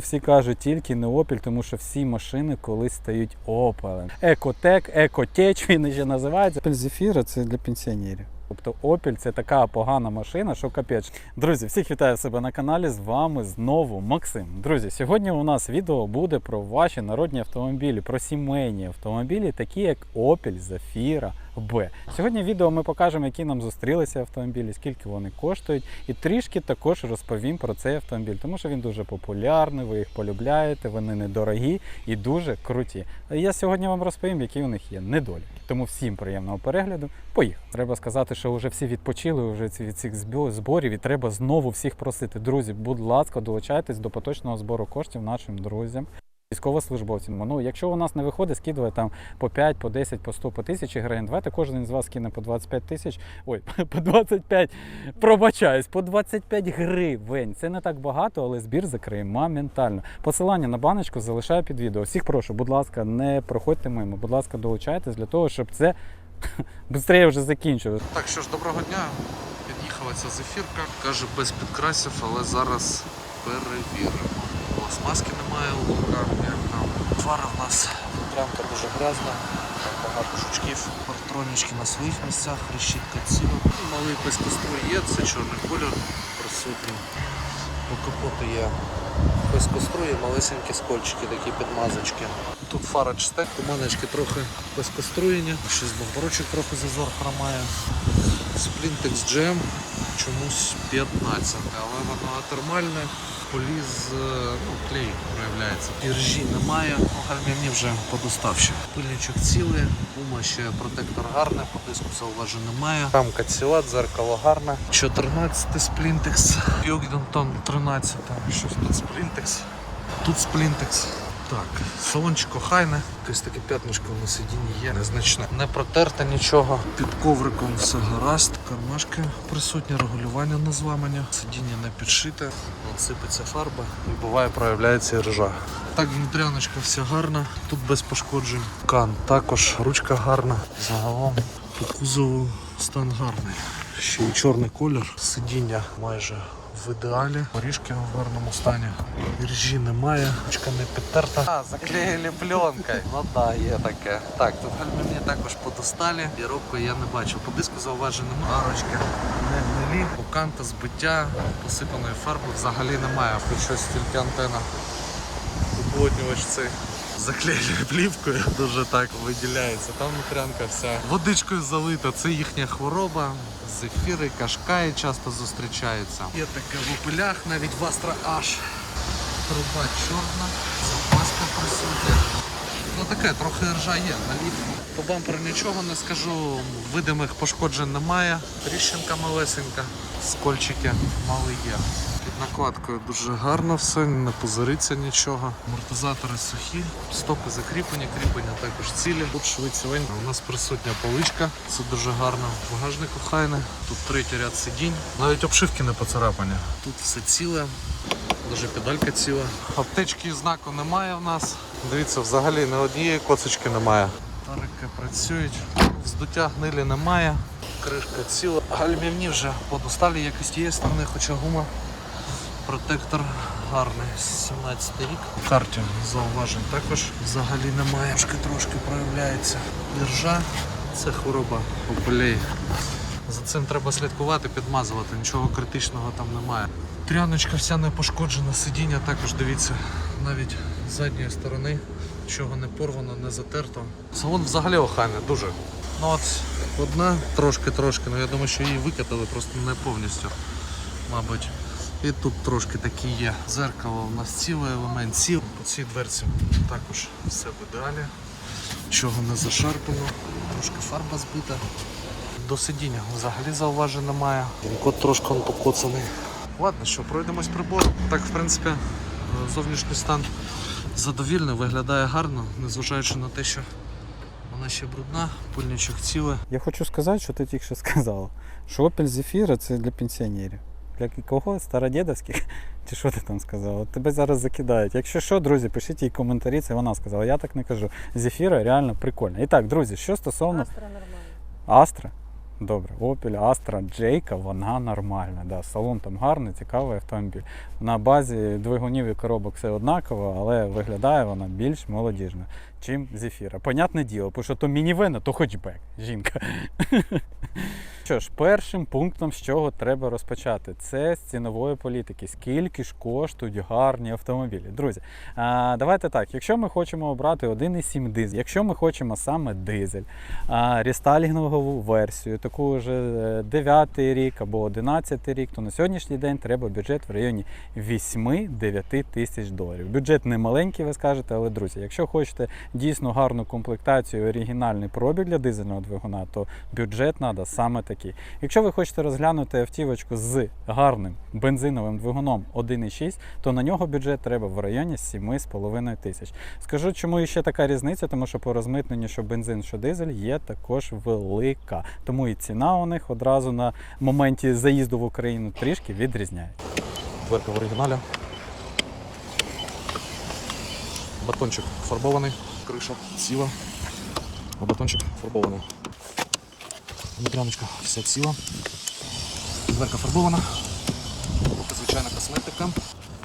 Всі кажуть тільки не Opel, тому що всі машини колись стають Opel. Екотек, екотеч він ще називається. Opel Zafira це для пенсіонерів. Тобто Opel це така погана машина, що капець. Друзі, всіх вітаю себе на каналі. З вами знову Максим. Друзі, сьогодні у нас відео буде про ваші народні автомобілі, про сімейні автомобілі, такі як Opel Zafira B. Сьогодні в відео ми покажемо, які нам зустрілися автомобілі, скільки вони коштують, і трішки також розповім про цей автомобіль, тому що він дуже популярний, ви їх полюбляєте, вони недорогі і дуже круті. Я сьогодні вам розповім, які у них є недоліки. Тому всім приємного перегляду. Поїхали. Треба сказати, що вже всі відпочили вже від цих зборів, і треба знову всіх просити. Друзі, будь ласка, долучайтесь до поточного збору коштів нашим друзям. Військовослужбовцям. Ну, якщо у нас не виходить, скидувати там по 5, по 10, по 100, по 1000 гривень. Давайте кожен з вас кине по 25 тисяч. Ой, по 25, пробачаюсь, по 25 гривень. Це не так багато, але збір закриє моментально. Посилання на баночку залишаю під відео. Всіх прошу, будь ласка, не проходьте мимо. Будь ласка, долучайтесь для того, щоб це швидше вже закінчилось. Так що ж, доброго дня. Під'їхала ця зефірка. Каже, без підкрасів, але зараз перевіримо. У нас маски немає у лука, як там. Фара в нас рамка дуже грязна, там багато жучків, партронічки на своїх місцях, решітка ціла. Малий пескоструй є, це чорний колір присутній. По капоту є пескоструї, малесенькі скольчики, такі підмазочки. Тут фара чиста, туманочки трохи пескоструєні, ще з бомборочок трохи зазор хромає. Splintex GM чомусь 15, але воно термальне, поліз, е, ну, клей проявляється. Іржі немає, ну, гальмівні вже подоставші. Пильничок цілий, гума ще протектор гарний, по диску зауважень немає. Рамка ціла, дзеркало гарне. 14 сплінтекс, Югдентон 13, щось тут сплінтекс, Тут Splintex. Так, салончик охайне, якесь таке п'ятнишко на сидінні є, незначне. Не протерте нічого. Під ковриком все гаразд. Кармашки присутні, регулювання не зламані, сидіння не підшите, сипеться фарба і буває проявляється і ржа. Так, внутряночка вся гарна, тут без пошкоджень. Кан також, ручка гарна. Загалом по кузову стан гарний. Ще й чорний колір, сидіння майже в ідеалі. Поріжки в гарному стані. Іржі немає, ручка не підтерта. А, заклеїли пленкою. Ну так, є таке. Так, тут гальмівні також подосталі. Яробку я не бачу. По диску зауважень немає. Арочки не гнилі. Буканта, збиття, посипаної фарби взагалі немає. Хоч щось тільки антена. Уплотнювач цей. Заклеєною плівкою дуже так виділяється. Там нутрянка вся водичкою залита. Це їхня хвороба. Зефіри, кашкаї часто зустрічаються. Є таке в опилях, навіть в Astra H. Труба чорна, запаска присутня. Ну таке, трохи ржа є наліп. По бамперу нічого не скажу, видимих пошкоджень немає. Тріщинка малесенька, скольчики мали є. Накладкою дуже гарно все, не позориться нічого. Амортизатори сухі, стопи закріплені, кріплення також цілі. Тут швидцевень. У нас присутня поличка, це дуже гарно. Багажник охайний. Тут третій ряд сидінь. Навіть обшивки не поцарапані. Тут все ціле. Даже педалька ціла. Аптечки знаку немає в нас. Дивіться, взагалі ні однієї коцочки немає. Тарики працюють, здуття гнилі немає, кришка ціла. Гальмівні вже подосталі якось з тієї сторони, хоча гума. Протектор гарний, 17 рік. В карті зауважень також взагалі немає. Трошки трошки проявляється іржа. Це хвороба популей. За цим треба слідкувати, підмазувати, нічого критичного там немає. Тряночка вся не пошкоджена, сидіння також дивіться, навіть з задньої сторони нічого не порвано, не затерто. Салон взагалі охайний, дуже. Ну от одна трошки-трошки, ну я думаю, що її викатали просто не повністю, мабуть. І тут трошки такі є. Зеркало у нас цілий елемент ціл. По цій дверці також все в ідеалі. Нічого не зашарпано, трошки фарба збита. До сидіння взагалі зауважень немає. Код трошки покоцаний. Ладно, що, пройдемось прибор. Так, в принципі, е, зовнішній стан задовільний, виглядає гарно, незважаючи на те, що вона ще брудна, пильничок ціле. Я хочу сказати, що ти тільки що сказав, що Opel Zafira це для пенсіонерів. Для кого? Стародєдовських? Чи що ти там сказав? От тебе зараз закидають. Якщо що, друзі, пишіть їй коментарі, це вона сказала. Я так не кажу. Zafira реально прикольна. І так, друзі, що стосовно Астра нормально. Астра. Добре, Opel Astra J, вона нормальна. Да. Салон там гарний, цікавий автомобіль. На базі двигунів і коробок все однаково, але виглядає вона більш молодіжно, чим Зефіра. Понятне діло, тому що то мінівен, а то хетчбек, жінка. Що ж, першим пунктом, з чого треба розпочати, це з цінової політики. Скільки ж коштують гарні автомобілі? Друзі, а, давайте так. Якщо ми хочемо обрати 1,7 дизель, якщо ми хочемо саме дизель, а, рестайлінгову версію, таку вже 9 рік або 11 рік, то на сьогоднішній день треба бюджет в районі 8-9 тисяч доларів. Бюджет не маленький, ви скажете, але друзі, якщо хочете дійсно гарну комплектацію, оригінальний пробіг для дизельного двигуна, то бюджет треба саме такий. Якщо ви хочете розглянути автівочку з гарним бензиновим двигуном 1,6, то на нього бюджет треба в районі 7,5 тисяч. Скажу, чому ще така різниця, тому що по розмитненню, що бензин, що дизель, є також велика. Тому і ціна у них одразу на моменті заїзду в Україну трішки відрізняється. Дверка в оригіналі. Батончик фарбований, криша ціла. Батончик фарбований. Внутряночка вся ціла. Дверка фарбована. Звичайна косметика.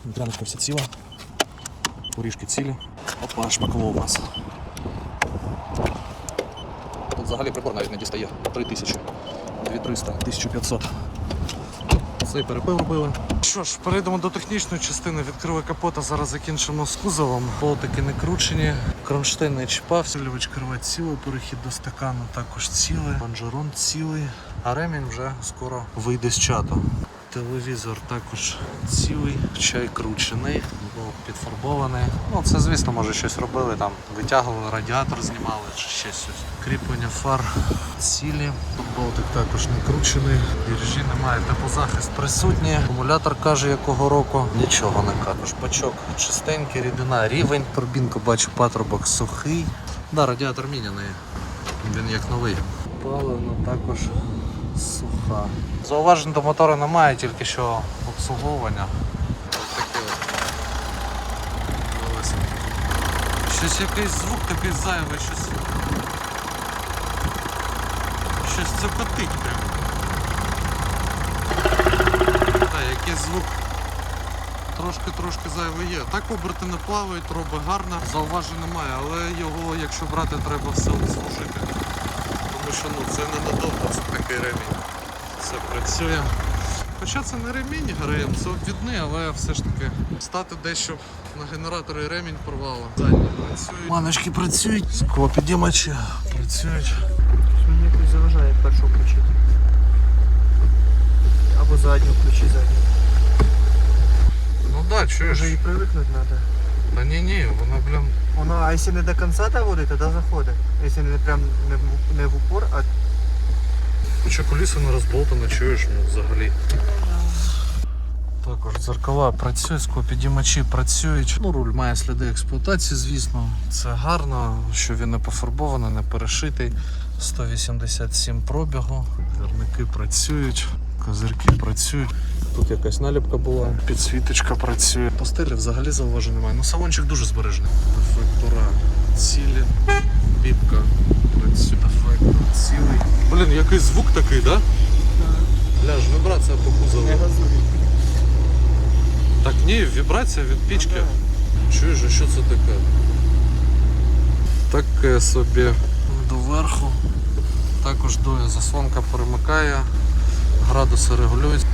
Внутряночка вся ціла. Поріжки цілі. Опа, шпакло у нас. Тут взагалі прибор навіть не дістає. 3000, 2300, 1500. Цей перепил робили. Що ж, перейдемо до технічної частини. Відкрили капота, зараз закінчимо з кузовом. Болтики не кручені, кронштейн не чіпався, сільович керувати цілий, перехід до стакану також цілий, панжерон цілий, а ремінь вже скоро вийде з чату. Телевізор також цілий, чай кручений, підфарбований. Ну, це, звісно, може щось робили, там витягували, радіатор знімали чи ще щось. Кріплення фар цілі. Болтик також не кручений. Біржі немає, теплозахист присутній. Акумулятор каже, якого року. Нічого не кажеш. Бачок чистенький, рідина, рівень. Турбінку бачу, патрубок сухий. Да, радіатор міняний. Він як новий. Палена також суха. Зауважень до мотора немає, тільки що обслуговування. Ось таке от. Колесо. Щось якийсь звук такий зайвий, щось. Щось цокотить прям. Так, якийсь звук трошки-трошки зайвий є. Так оберти не плавають, робить гарно, зауважень немає, але його, якщо брати, треба все обслужити. Тому що ну, це ненадовго, це такий ремінь. Все працює. Хоча це не ремінь ГРМ, це обвідний, але все ж таки стати дещо на генераторі ремінь порвало. Задні працюють. Маночки працюють, склопідімачі працюють. Мені якось заважає першу включити. Або задню включи задню. Ну да, чуєш. Може і привикнути треба. Та ні, ні, воно, блін. Воно, а якщо не до кінця доводить, тоді заходить. Якщо не прям не в, не в упор, а Хоча коліса не розболтане, чуєш, ну взагалі. Також дзеркала працюють, склопідіймачі працюють. Ну, руль має сліди експлуатації, звісно. Це гарно, що він не пофарбований, не перешитий. 187 пробігу. Вірники працюють, козирки працюють. Тут якась наліпка була, підсвіточка працює. По стелі взагалі зауважень немає. Ну, салончик дуже збережений. Дефектора цілі, бібка працює, дефектор цілий. Блін, який звук такий, да? Бля, ж вібрація по кузову. Так ні, вібрація від пічки. Чуєш, а що це таке? Таке собі доверху. Також дує заслонка перемикає, градуси регулюють.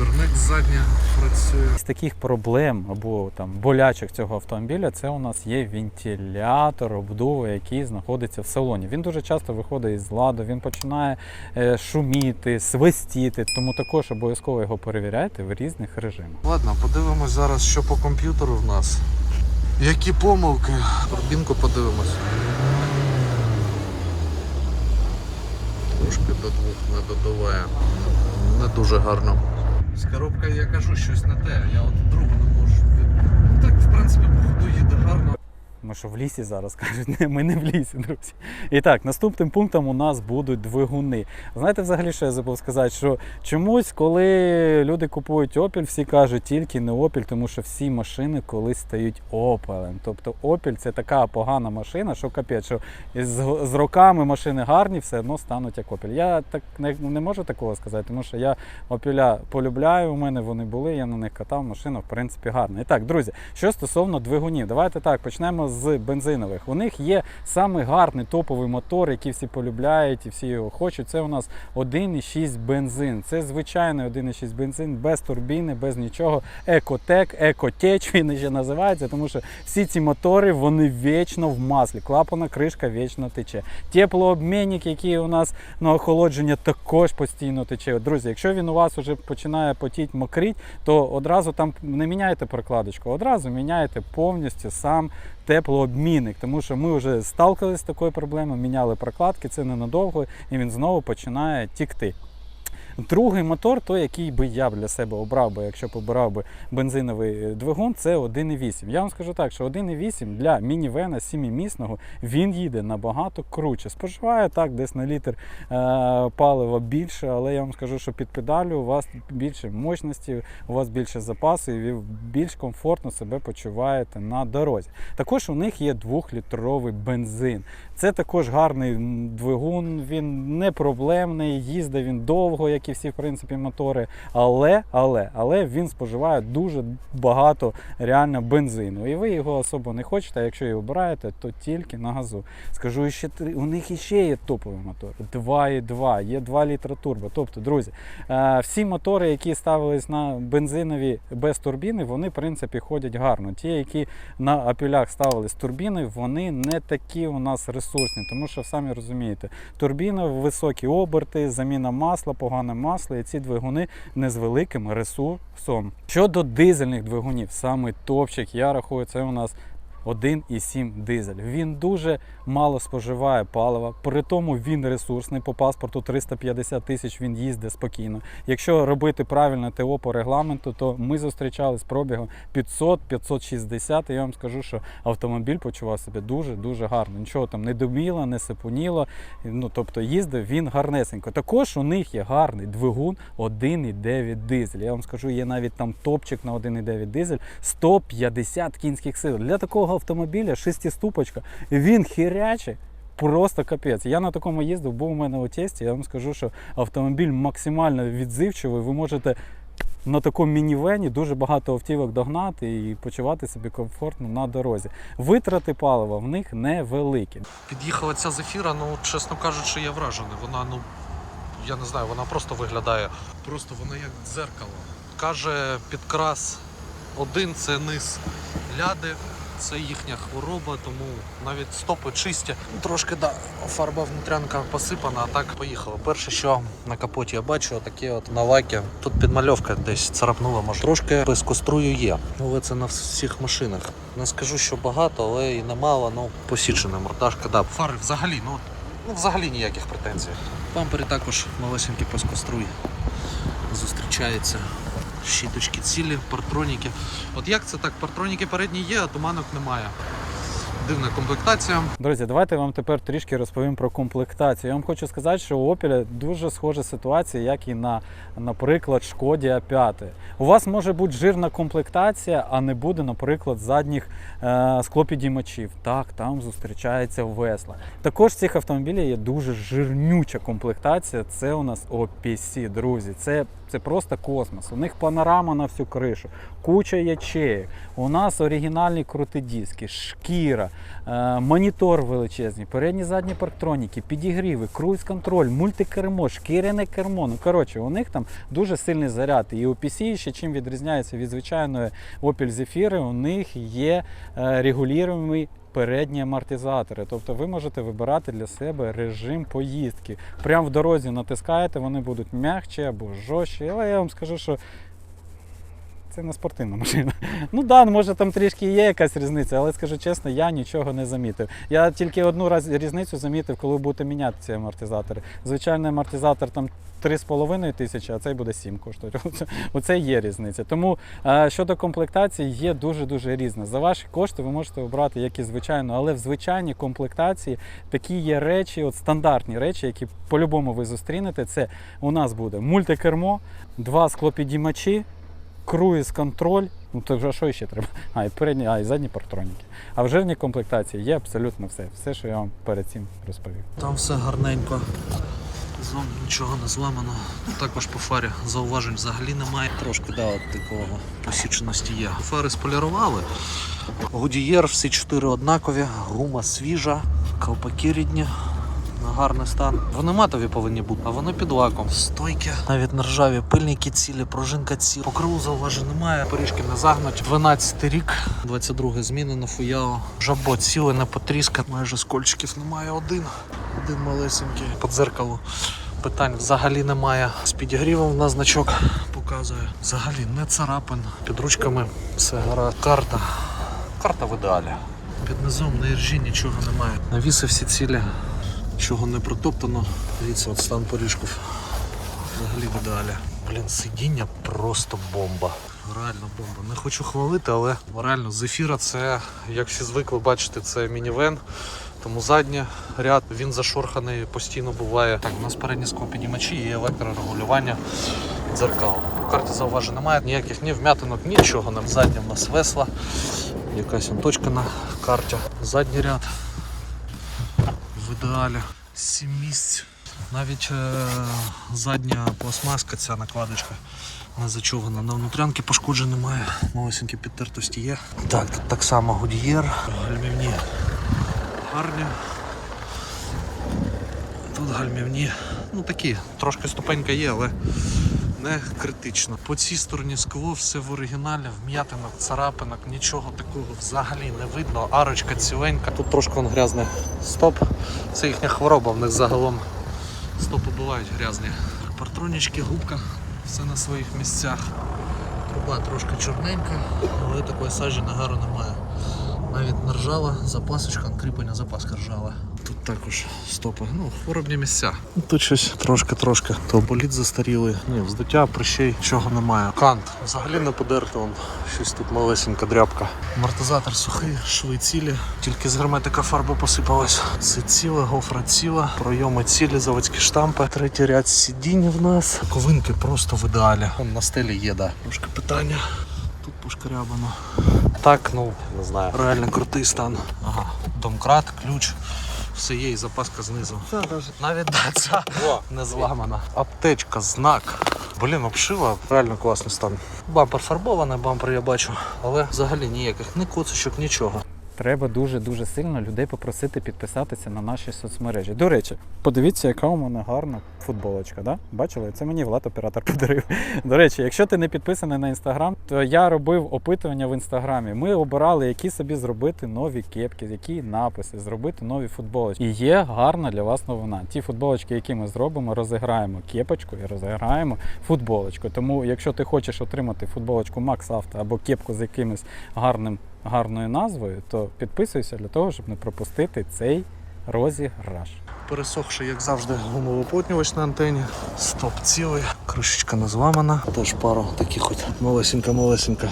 Двірник ззадня працює. З таких проблем або там болячок цього автомобіля це у нас є вентилятор обдуву, який знаходиться в салоні. Він дуже часто виходить із ладу, він починає е, шуміти, свистіти, тому також обов'язково його перевіряйте в різних режимах. Ладно, подивимось зараз, що по комп'ютеру в нас. Які помилки? Турбінку подивимось. Трошки до двох не додаває. Не дуже гарно. З коробкою я кажу щось на те, я от другу не можу. Так, в принципі, походу їде гарно. Ми що в лісі зараз кажуть, Ні, ми не в лісі, друзі. І так, наступним пунктом у нас будуть двигуни. Знаєте, взагалі, що я забув сказати, що чомусь, коли люди купують Opel, всі кажуть тільки не Opel, тому що всі машини колись стають Opel. Тобто Opel це така погана машина, що капець, що з, з роками машини гарні, все одно стануть як Opel. Я так не, не можу такого сказати, тому що я Opel полюбляю. У мене вони були, я на них катав. Машина в принципі гарна. І так, друзі, що стосовно двигунів, давайте так почнемо з бензинових. У них є самий гарний топовий мотор, який всі полюбляють і всі його хочуть. Це у нас 1,6 бензин. Це звичайний 1,6 бензин без турбіни, без нічого. Екотек, екотеч він ще називається, тому що всі ці мотори вони вічно в маслі. Клапана кришка вічно тече. Теплообмінник, який у нас на охолодження, також постійно тече. Друзі, якщо він у вас вже починає потіть, мокріть, то одразу там не міняйте прокладочку, одразу міняєте повністю сам теплообмінник, тому що ми вже сталкивалися з такою проблемою, міняли прокладки, це ненадовго, і він знову починає тікти. Другий мотор, той, який би я для себе обрав, би, якщо б обирав би бензиновий е, двигун, це 1,8. Я вам скажу так, що 1,8 для мінівена 7-місного він їде набагато круче. Споживає так, десь на літр е, палива більше, але я вам скажу, що під педалю у вас більше мощності, у вас більше запасу, і ви більш комфортно себе почуваєте на дорозі. Також у них є 2-літровий бензин. Це також гарний двигун, він не проблемний, їздить він довго, як і всі в принципі мотори. Але, але, але він споживає дуже багато реально бензину. І ви його особо не хочете, а якщо і обираєте, то тільки на газу. Скажу ще. У них іще є топовий мотор. 2,2, є 2 літра турбо. Тобто, друзі, е, всі мотори, які ставились на бензинові без турбіни, вони в принципі ходять гарно. Ті, які на апілях ставили з турбіною, вони не такі у нас ресурсні, тому що самі розумієте, турбіна, високі оберти, заміна масла, погане масло, і ці двигуни не з великим ресурсом. Щодо дизельних двигунів, саме топчик, я рахую, це у нас 1,7 дизель. Він дуже мало споживає палива, при тому він ресурсний. По паспорту 350 тисяч він їздить спокійно. Якщо робити правильне ТО по регламенту, то ми зустрічали з пробігом 500-560. І я вам скажу, що автомобіль почував себе дуже дуже гарно. Нічого там не доміло, не сипуніло. Ну тобто їздив він гарнесенько. Також у них є гарний двигун 1,9 дизель. Я вам скажу, є навіть там топчик на 1,9 дизель 150 кінських сил. Для такого автомобіля шестиступочка, він хірячий. Просто капець. Я на такому їздив, був у мене у тесті. Я вам скажу, що автомобіль максимально відзивчивий. Ви можете на такому мінівені дуже багато автівок догнати і почувати себе комфортно на дорозі. Витрати палива в них невеликі. Під'їхала ця зефіра, ну чесно кажучи, я вражений. Вона, ну я не знаю, вона просто виглядає. Просто вона як дзеркало. Каже, підкрас один це низ ляди, це їхня хвороба, тому навіть стопи чисті. Трошки да, фарба внутрянка посипана, а так поїхала. Перше, що на капоті я бачу, таке от на. Тут підмальовка десь царапнула, може. Трошки пескострую є. Але це на всіх машинах. Не скажу, що багато, але і немало, ну посічена мордашка. Да. Фари взагалі, ну, ну взагалі ніяких претензій. В Бампері також малесенький пескоструй зустрічається. Щіточки цілі, партроніки. От як це так? Партроніки передні є, а туманок немає. Дивна комплектація. Друзі, давайте я вам тепер трішки розповім про комплектацію. Я вам хочу сказати, що у Opel дуже схожа ситуація, як і на, наприклад, Шкоді А5. У вас може бути жирна комплектація, а не буде, наприклад, задніх е, склопідіймачів. Так, там зустрічається весла. Також в цих автомобілів є дуже жирнюча комплектація. Це у нас OPC, друзі. Це, це просто космос. У них панорама на всю кришу, куча ячеїв. У нас оригінальні крути диски, шкіра, монітор величезний, передні задні парктроніки, підігріви, круїз-контроль, мультикермо, шкіряне кермо. Ну коротше, у них там дуже сильний заряд. І OPC ще чим відрізняється від звичайної Opel Zafira, у них є е, регулюємий передні амортизатори. Тобто ви можете вибирати для себе режим поїздки. Прямо в дорозі натискаєте, вони будуть м'якші або жорстчі. Але я вам скажу, що Це не спортивна машина. Ну да, може там трішки є якась різниця, але скажу чесно, я нічого не замітив. Я тільки одну раз різницю замітив, коли будете міняти ці амортизатори. Звичайний амортизатор там 3,5 тисячі, а цей буде 7 коштувати. Оце, є різниця. Тому е, щодо комплектації є дуже-дуже різне. За ваші кошти ви можете обрати як і звичайно, але в звичайній комплектації такі є речі, от стандартні речі, які по-любому ви зустрінете. Це у нас буде мультикермо, два склопідіймачі, круїз контроль. Ну то вже що ще треба? А, і передні, а, і задні партроніки. А в жирній комплектації є абсолютно все. Все, що я вам перед цим розповів. Там все гарненько. Знову нічого не зламано. Також по фарі зауважень взагалі немає. Трошки да, от такого посіченості є. Фари сполірували. Гудієр, всі чотири однакові, гума свіжа, ковпаки рідні. На гарний стан. Вони матові повинні бути, а вони під лаком. Стойки, навіть на ржаві, пильники цілі, пружинка ціла. По криву зауважень немає, поріжки не загнуть. 12 рік, 22 зміни на фуяо. Жабо ціле, не потріска, майже скольчиків немає один. Один малесенький. По дзеркалу питань взагалі немає. З підігрівом на значок показує. Взагалі не царапин. Під ручками все гаразд. Карта. Карта в ідеалі. Під низом на іржі нічого немає. Навіси всі цілі, чого не протоптано. Дивіться, от стан поріжків. Взагалі в. Блін, сидіння просто бомба. Реально бомба. Не хочу хвалити, але реально зефіра це, як всі звикли бачити, це мінівен. Тому задній ряд він зашорханий постійно буває. Так, у нас передні склопідіймачі і електрорегулювання дзеркал. У карті зауважень немає ніяких ні вм'ятинок, нічого. На заднє в нас весла. Якась точка на карті. Задній ряд ідеалі. Сім місць. Навіть е, задня пластмаска, ця накладочка не зачовгана. На внутрянки пошкоджень немає. Малесенькі підтертості є. Так, тут так само гудієр. Гальмівні гарні. Тут гальмівні. Ну такі, трошки ступенька є, але не критично. По цій стороні скло все в оригіналі, вм'ятинок, царапинок, нічого такого взагалі не видно. Арочка ціленька. Тут трошки он грязний стоп. Це їхня хвороба, в них загалом стопи бувають грязні. Партронічки, губка, все на своїх місцях. Труба трошки чорненька, але такої сажі нагару немає. Навіть не запасочка, кріплення запаска ржава. Тут також стопи, ну, хворобні місця. Тут щось трошки-трошки. То боліт застарілий. Ні, вздуття, прищей, чого немає. Кант. Взагалі не подерто, он. щось тут малесенька дряпка. Амортизатор сухий, шви цілі. Тільки з герметика фарба посипалась. Це ціле, гофра ціла, пройоми цілі, заводські штампи. Третій ряд сидінь в нас. Ковинки просто в ідеалі. Вон на стелі є, да. Трошки питання. Тут пошкарябано. Так, ну, не знаю. Реально крутий стан. Ага. Домкрат, ключ. Все є і запаска знизу. Навіть да, ця не зламана. Аптечка, знак. Блін, обшива, реально класний стан. Бампер фарбований, бампер я бачу, але взагалі ніяких ні коцочок, нічого. Треба дуже-дуже сильно людей попросити підписатися на наші соцмережі. До речі, подивіться, яка у мене гарна футболочка. Да? Бачили? Це мені Влад оператор подарив. До речі, якщо ти не підписаний на інстаграм, то я робив опитування в інстаграмі. Ми обирали, які собі зробити нові кепки, які написи, зробити нові футболочки. І є гарна для вас новина. Ті футболочки, які ми зробимо, розіграємо кепочку і розіграємо футболочку. Тому, якщо ти хочеш отримати футболочку Max Auto або кепку з якимось гарним гарною назвою, то підписуйся для того, щоб не пропустити цей розіграш. Пересохший, як завжди, гумовоплотнювач на антені. Стоп цілий, кришечка не зламана. Теж пару таких от малесенька-малесенька.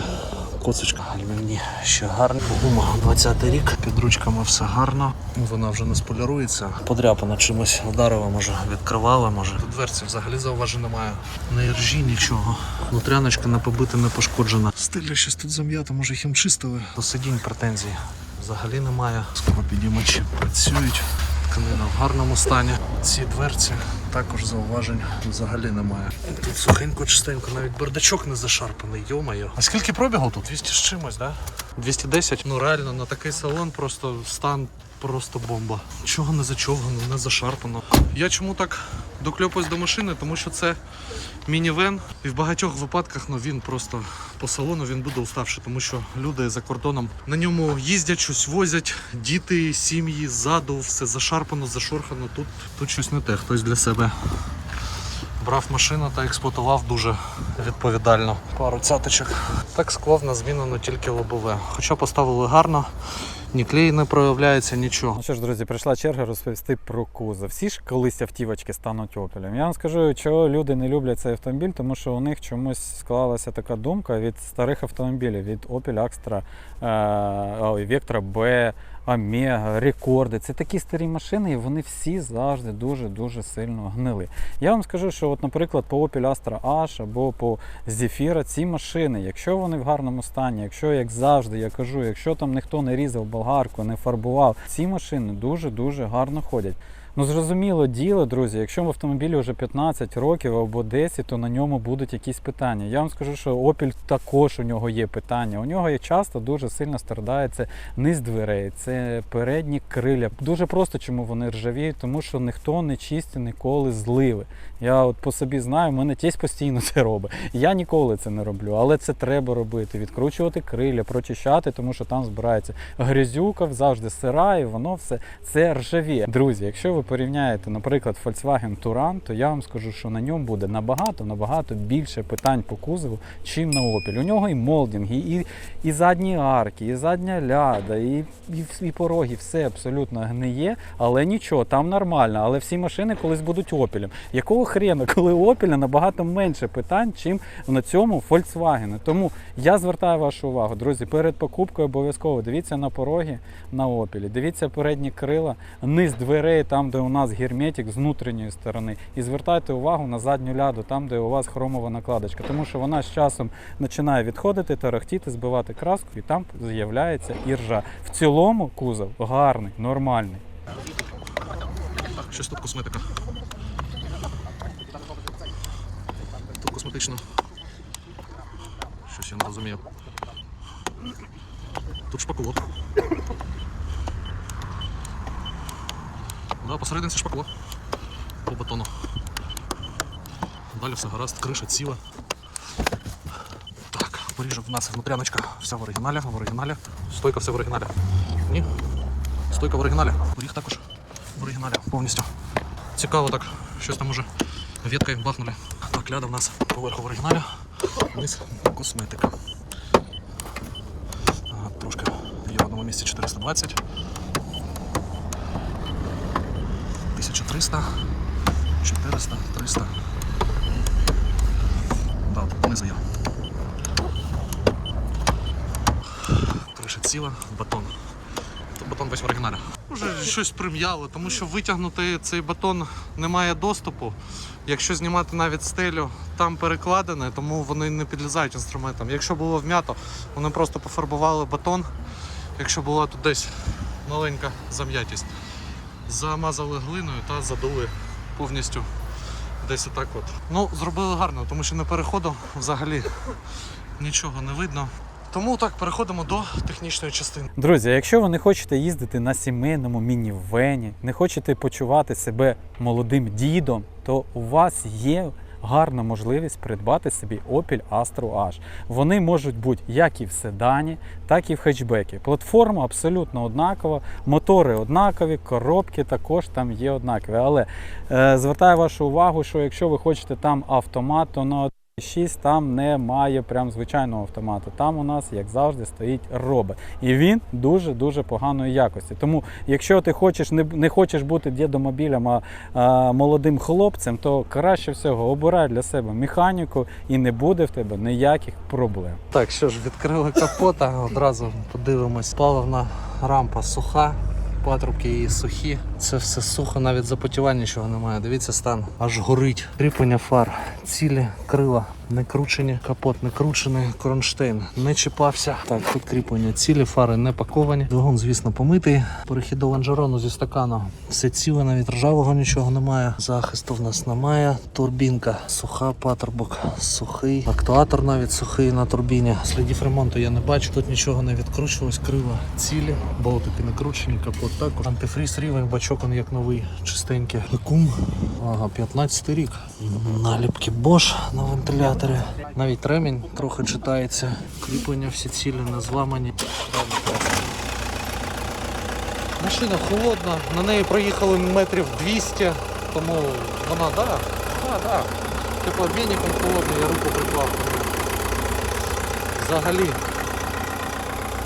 Коцочка гальмівні ще гарні. Гума 20 рік, під ручками все гарно. Вона вже не сполірується. Подряпана чимось вдарила, може, відкривала, може. Тут дверці взагалі зауважень немає. Не ржі, нічого. Внутряночка не побита, не пошкоджена. Стиля щось тут зам'ята, може хімчистили. До сидінь претензій взагалі немає. Склопідіймачі працюють. Тканина в гарному стані. Ці дверці також зауважень взагалі немає. Тут сухенько, чистенько, навіть бардачок не зашарпаний, йомайо. А скільки пробігу тут? 200 з чимось, да? 210? Ну реально на такий салон просто стан просто бомба. Чого не зачовгано, не зашарпано. Я чому так докльопуюсь до машини? Тому що це мінівен. І в багатьох випадках ну, він просто по салону він буде уставший, тому що люди за кордоном на ньому їздять, щось возять, діти, сім'ї ззаду, все зашарпано, зашорхано. Тут, тут щось не те. Хтось для себе Брав машину та експлуатував дуже відповідально. Пару цяточок. Так склав на зміну не тільки лобове. Хоча поставили гарно, ні клей не проявляється, нічого. Ну що ж, друзі, прийшла черга розповісти про кузов. Всі ж колись автівочки стануть опелем. Я вам скажу, чого люди не люблять цей автомобіль, тому що у них чомусь склалася така думка від старих автомобілів, від Opel Astra, е, Vectra B, Омега, рекорди. Це такі старі машини, і вони всі завжди дуже-дуже сильно гнили. Я вам скажу, що, от, наприклад, по Opel Astra H або по Zephyra ці машини, якщо вони в гарному стані, якщо, як завжди, я кажу, якщо там ніхто не різав болгарку, не фарбував, ці машини дуже-дуже гарно ходять. Ну, зрозуміло діло, друзі, якщо в автомобілі вже 15 років або 10, то на ньому будуть якісь питання. Я вам скажу, що Opel також у нього є питання. У нього є часто дуже сильно страдає низ дверей, це передні криля. Дуже просто чому вони ржавіють, тому що ніхто не чистить ніколи зливи. Я от по собі знаю, в мене тесть постійно це робить. Я ніколи це не роблю, але це треба робити. Відкручувати криля, прочищати, тому що там збирається грязюка, завжди сира, і воно все це ржавіє. Друзі, якщо ви порівняєте, наприклад, Volkswagen Touran, то я вам скажу, що на ньому буде набагато набагато більше питань по кузову, чим на Opel. У нього і молдинги, і, і задні арки, і задня ляда, і, і, і пороги, все абсолютно гниє, але нічого, там нормально. Але всі машини колись будуть Opel. Якого хрена, коли Opel набагато менше питань, чим на цьому Volkswagen. Тому я звертаю вашу увагу, друзі, перед покупкою обов'язково дивіться на пороги на Opel, дивіться передні крила, низ дверей, там, де у нас герметик з внутрішньої сторони. І звертайте увагу на задню ляду, там, де у вас хромова накладочка, тому що вона з часом починає відходити, тарахтіти, збивати краску, і там з'являється іржа. В цілому кузов гарний, нормальний. Так, щось тут косметика. Тут косметично. Щось я не розумію. Тут шпакло. Да, посередині це шпакло. По бетону. Далі все гаразд, криша ціла. Так, поріжок в нас внутряночка вся в оригіналі, в оригіналі. Стойка все в оригіналі. Ні. Стойка в оригіналі. Поріг також в оригіналі повністю. Цікаво так, щось там уже веткою бахнули. Так, ляда в нас поверху в оригіналі, вниз косметика. Трошки є в одному місці 420. 1300, 400, 300. Да, внизу є. Криша ціла, батон. Тут батон весь в оригіналі. Може щось прим'яло, тому що витягнути цей батон немає доступу. Якщо знімати навіть стелю, там перекладене, тому вони не підлізають інструментам. Якщо було вм'ято, вони просто пофарбували батон. Якщо була тут десь маленька зам'ятість, замазали глиною та задули повністю десь отак от. Ну, зробили гарно, тому що на переходу взагалі нічого не видно. Тому так, переходимо до технічної частини. Друзі, якщо ви не хочете їздити на сімейному мінівені, не хочете почувати себе молодим дідом, то у вас є гарна можливість придбати собі Opel Astra H. Вони можуть бути як і в седані, так і в хетчбекі. Платформа абсолютно однакова, мотори однакові, коробки також там є однакові. Але е, звертаю вашу увагу, що якщо ви хочете там автомат, то на 6 там немає прям звичайного автомату. Там у нас, як завжди, стоїть робот. І він дуже-дуже поганої якості. Тому, якщо ти хочеш не, не хочеш бути дідомобілем, а, а молодим хлопцем, то краще всього обирай для себе механіку і не буде в тебе ніяких проблем. Так, що ж, відкрили капота, одразу подивимось. Паливна рампа суха, патрубки її сухі. Це все сухо, навіть запотівання нічого немає. Дивіться, стан аж горить. Кріплення фар, цілі, крила не кручені, капот не кручений, кронштейн не чіпався. Так, тут кріплення цілі, фари не паковані. Двигун, звісно, помитий. Перехід до лонжерону зі стакану. Все ціле, навіть ржавого нічого немає. Захисту в нас немає. Турбінка суха, патрубок сухий. Актуатор навіть сухий на турбіні. Слідів ремонту я не бачу. Тут нічого не відкручувалось. Крила цілі, болтики не кручені, капот також. Антифріз рівень, бачок он як новий, чистенький. Кум, ага, 15 рік. Наліпки Bosch на вентиляторі. Навіть ремінь трохи читається. Кріплення всі цілі, не зламані. Машина холодна, на неї проїхали метрів 200, тому вона, да, да, да. теплообмінником холодний, я руку приклав. Взагалі.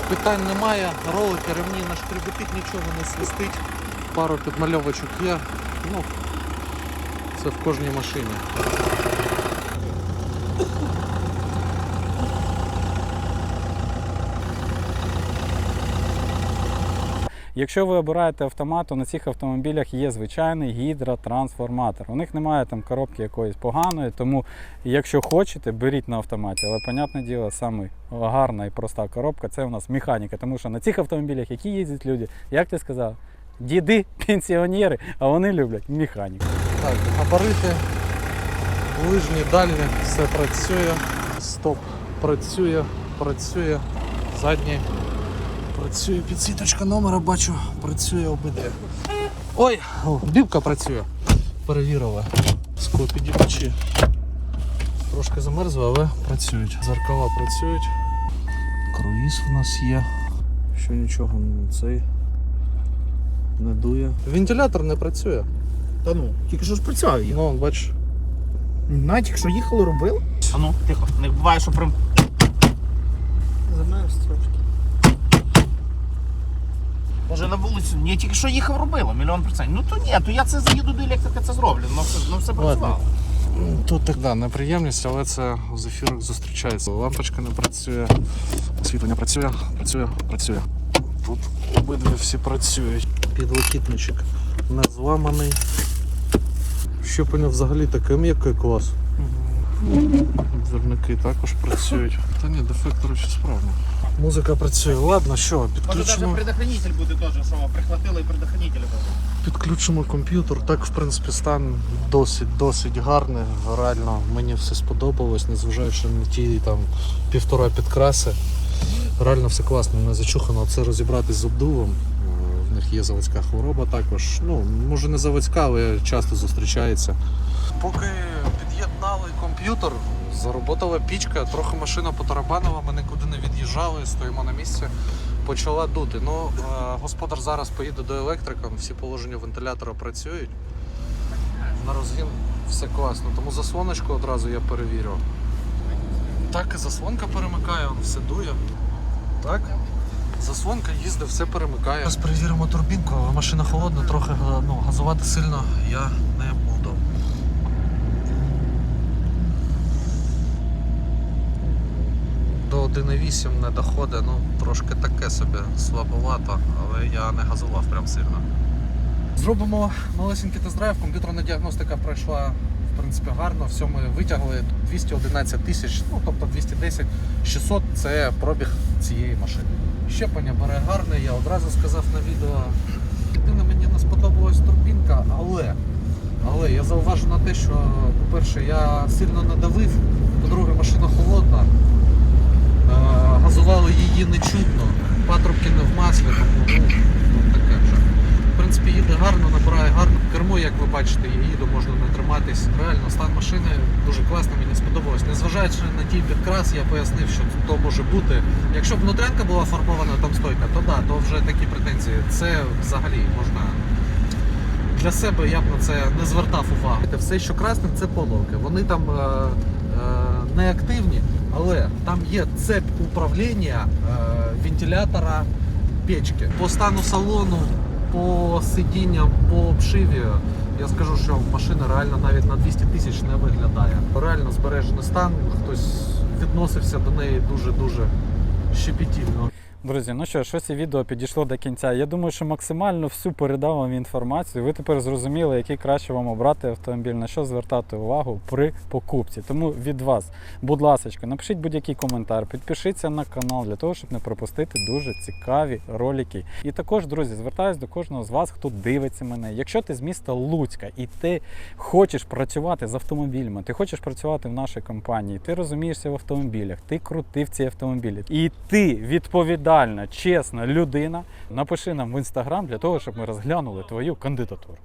Питань немає, ролики, ремні на шкребетить, нічого не свистить. Пару підмальовочок є. Ну, це в кожній машині. Якщо ви обираєте автомат, то на цих автомобілях є звичайний гідротрансформатор. У них немає там коробки якоїсь поганої, тому якщо хочете, беріть на автоматі. Але, понятне діло, саме гарна і проста коробка це у нас механіка. Тому що на цих автомобілях, які їздять люди, як ти сказав, діди, пенсіонери, а вони люблять механіку. Так, габарити, ближні, дальні, все працює. Стоп, працює, працює. Задній працює. Підсвіточка номера бачу, працює обидві. Ой, о, бібка працює. Перевірили. Склопідібачі. Трошки замерзли, але працюють. Зеркала працюють. Круїз в нас є. Що нічого цей не дує. Вентилятор не працює. Та ну, тільки що ж працював їх. Ну, бачиш. Навіть якщо їхали, робили. А ну, тихо, не буває, що прям. Замерз трошки. Може на вулицю. Ні, тільки що їхав робило, мільйон процентів. Ну то ні, то я це заїду до електрика, це зроблю. Ну все, ну, все працювало. Тут так, да, неприємність, але це в зефірах зустрічається. Лампочка не працює, освітлення працює, працює, працює. Тут обидві всі працюють. Підлокітничок не зламаний. Щеплення взагалі таке м'яке клас. Зерники також працюють. Та ні, дефектор ще справді. Музика працює. Ладно, що, Може навіть підключимо, предохранитель буде теж, що прихватили і предохранитель був. підключимо комп'ютер. Так, в принципі, стан досить, досить гарний. Реально мені все сподобалось, незважаючи на ті там півтора підкраси. Реально все класно, не зачухано. Це розібратись з обдувом. Е, В них є заводська хвороба також. Ну, може не заводська, але часто зустрічається. Поки під'єднали комп'ютер, заработала пічка, трохи машина потарабанила, ми нікуди не від'їжджали, стоїмо на місці. Почала дути. Ну, е, господар зараз поїде до електрика, всі положення вентилятора працюють. На розгін все класно, тому заслоночку одразу я перевірю. Так, і заслонка перемикає, он все дує. Так. Заслонка їздить, все перемикає. Зараз перевіримо турбінку, але машина холодна, трохи ну, газувати сильно я не До 1,8 не доходить, ну трошки таке собі слабовато, але я не газував прям сильно. Зробимо малесенький тест-драйв, комп'ютерна діагностика пройшла в принципі гарно. Все ми витягли 211 тисяч, ну тобто 210 600 це пробіг цієї машини. Щеплення бере гарне, я одразу сказав на відео. Єдине мені не сподобалась турбінка, але, але я зауважу на те, що, по-перше, я сильно не давив, по-друге, машина холодна. Газували її не чутно, патрубки не в маслі, тому ну, ну, таке вже. В принципі, їде гарно, набирає гарно. Кермо, як ви бачите, я їду, можна не триматись. Реально, стан машини дуже класний, мені сподобалось. Незважаючи на ті підкрас, я пояснив, що то може бути. Якщо б внутрянка була фарбована там стойка, то да, то вже такі претензії. Це взагалі можна. Для себе я б на це не звертав увагу. Все, що красне, це половки. Вони там е, е, не активні, але там є цепь управління е, вентилятора печки. По стану салону, по сидінням, по обшиві, я скажу, що машина реально навіть на 200 тисяч не виглядає. Реально збережений стан, хтось відносився до неї дуже-дуже щепетільно. Друзі, ну що ж, ось і відео підійшло до кінця. Я думаю, що максимально всю передав вам інформацію. Ви тепер зрозуміли, який краще вам обрати автомобіль, на що звертати увагу при покупці. Тому від вас, будь ласка, напишіть будь-який коментар, підпишіться на канал для того, щоб не пропустити дуже цікаві ролики. І також, друзі, звертаюся до кожного з вас, хто дивиться мене. Якщо ти з міста Луцька і ти хочеш працювати з автомобілями, ти хочеш працювати в нашій компанії, ти розумієшся в автомобілях, ти крутив ці автомобілі, і ти відповідальна, чесна людина, напиши нам в інстаграм для того, щоб ми розглянули твою кандидатуру.